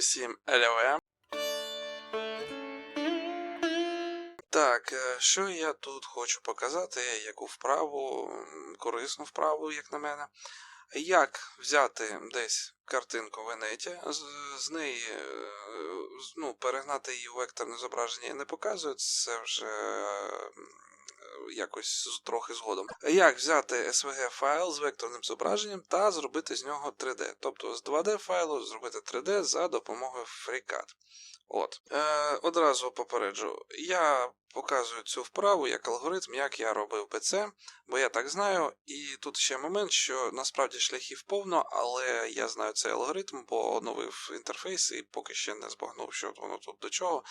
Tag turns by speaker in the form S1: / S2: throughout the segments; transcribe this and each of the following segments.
S1: усім LLM. Так, е, що я тут хочу показати, яку вправу, корисну вправу, як на мене. Як взяти десь картинку в інеті, з, з неї е, ну, перегнати її у векторне зображення я не показую, це вже якось трохи згодом. Як взяти SVG файл з векторним зображенням та зробити з нього 3D. Тобто з 2D файлу зробити 3D за допомогою FreeCAD. От. Е, одразу попереджу, я показую цю вправу як алгоритм, як я робив ПЦ, бо я так знаю. І тут ще момент, що насправді шляхів повно, але я знаю цей алгоритм, бо оновив інтерфейс і поки ще не збагнув, що воно тут до чого.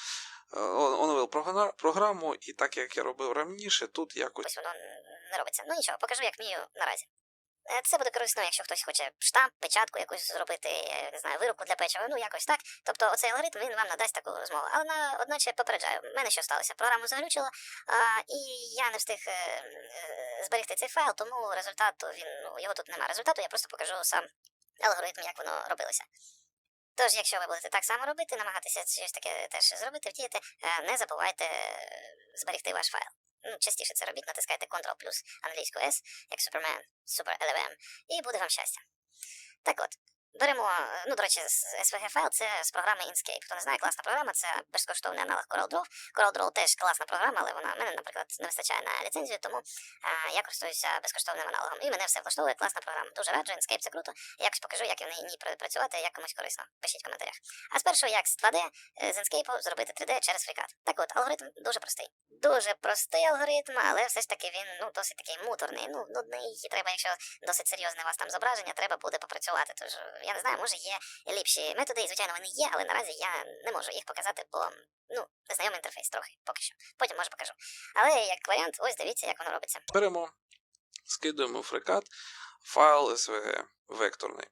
S1: Оновив програ- програму, і так як я робив раніше, тут якось.
S2: Ось воно не робиться. Ну нічого, покажу, як вмію наразі. Е, Це буде корисно, якщо хтось хоче штамп, печатку якусь зробити, е, не знаю, виробку для печива, ну якось так. Тобто оцей алгоритм він вам надасть таку змогу. Але на одначе попереджаю, в мене що сталося? Програму заглючило, а, і я не встиг е, зберегти цей файл, тому результату він ну його тут немає результату, я просто покажу сам алгоритм, як воно робилося. Тож, якщо ви будете так само робити, намагатися щось таке теж зробити, вдіяти, е, не забувайте е, зберегти ваш файл. Ну, частіше це робіть, натискайте Ctrl плюс англійську S, як Superman, Super LVM, і буде вам щастя. Так от, беремо, е, ну, до речі, SVG файл це з програми Inkscape. Хто не знає, класна програма, це безкоштовний аналог CorelDRAW. CorelDRAW теж класна програма, але вона мене, наприклад, не вистачає на ліцензію, тому а, я користуюся безкоштовним аналогом. І мене все влаштовує, класна програма. Дуже раджу, Inkscape це круто. Якось покажу, як в ній пр- працювати, як комусь корисно. Пишіть в коментарях. А спершу, як з 2D е, з Inkscape зробити 3D через FreeCAD. Так от, алгоритм дуже простий. Дуже простий алгоритм, але все ж таки він ну досить такий муторний. Ну нудний. І треба, якщо досить серйозне у вас там зображення, треба буде попрацювати. Тож я не знаю, може є ліпші методи, і звичайно вони є, але наразі я не можу їх показати, бо ну незнайомий інтерфейс трохи поки що. Потім може покажу. Але як варіант, ось дивіться, як воно робиться.
S1: Беремо, скидуємо FreeCAD файл SVG векторний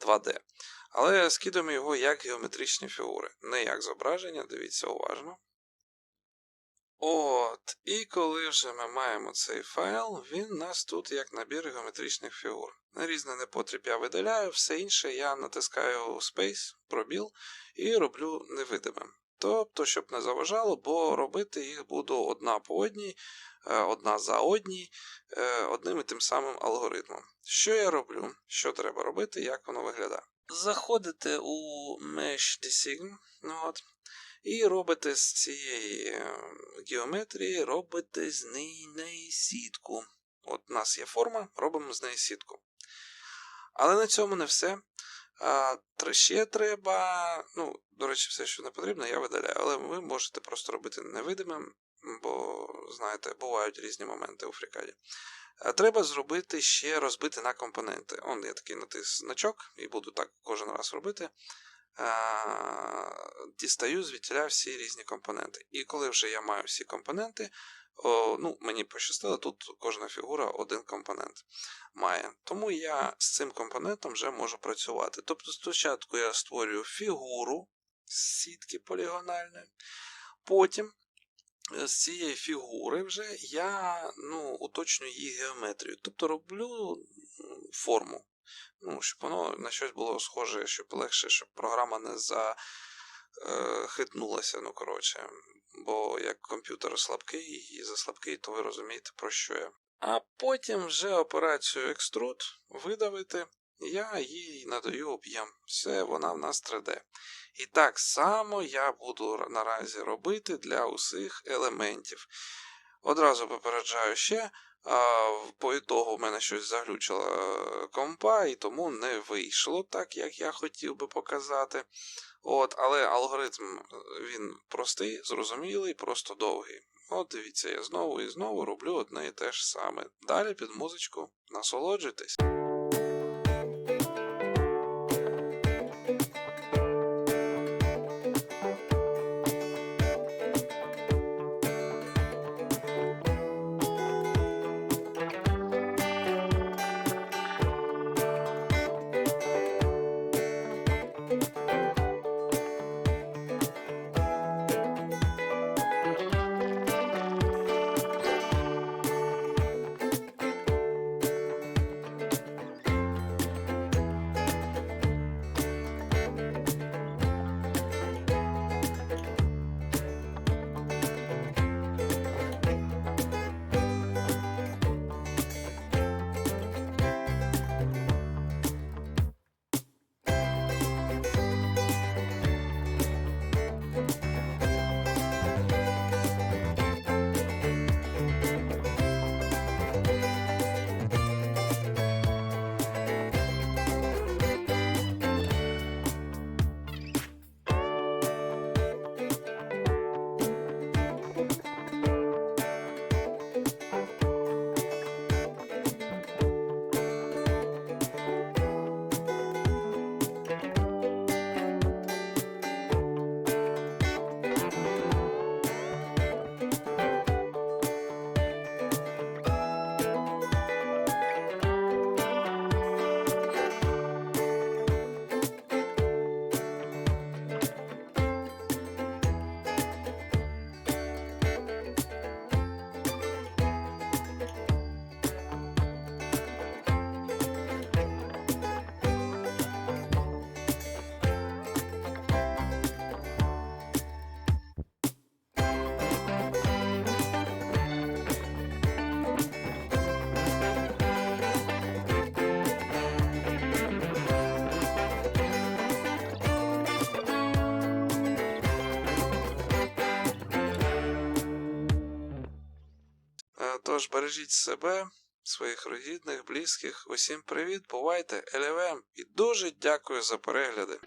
S1: 2D. Але скидуємо його як геометричні фігури, не як зображення, дивіться уважно. От, і коли вже ми маємо цей файл, він у нас тут як набір геометричних фігур. На різне непотріб я видаляю, все інше я натискаю Space, пробіл і роблю невидимим. Тобто, щоб не заважало, бо робити їх буду одна по одній, е, одна за одній, е, одним і тим самим алгоритмом. Що я роблю? Що треба робити, як воно виглядає? Заходите у Mesh Design, от, і робите з цієї е, геометрії, робите з неї неї сітку. От у нас є форма, робимо з неї сітку. Але на цьому не все. А, ще треба. Ну, до речі, все, що не потрібно, я видаляю. Але ви можете просто робити невидимим, бо, знаєте, бувають різні моменти у фрікаді. Треба зробити ще розбити на компоненти. Он я такий натис значок і буду так кожен раз робити. Дістаю звідтіля всі різні компоненти. І коли вже я маю всі компоненти, о, ну, мені пощастило, тут кожна фігура один компонент має. Тому я з цим компонентом вже можу працювати. Тобто, спочатку я створюю фігуру з сітки полігональної, потім е, з цієї фігури вже я ну, уточнюю її геометрію. Тобто роблю форму. Ну, щоб воно на щось було схоже, щоб легше, щоб програма не захитнулася. Ну, коротше. Бо як комп'ютер слабкий і заслабкий, то ви розумієте, про що я. А потім вже операцію Extrude видавити, я їй надаю об'єм. Все, вона в нас 3D. І так само я буду наразі робити для усіх елементів. Одразу попереджаю ще, по ітогу в мене щось заглючило е, компа, і тому не вийшло так, як я хотів би показати. От, але алгоритм е, він простий, зрозумілий, просто довгий. От дивіться, я знову і знову роблю одне і те ж саме. Далі під музичку насолоджуйтесь. Тож бережіть себе, своїх рідних, близьких. Усім привіт, бувайте, елевем і дуже дякую за перегляди.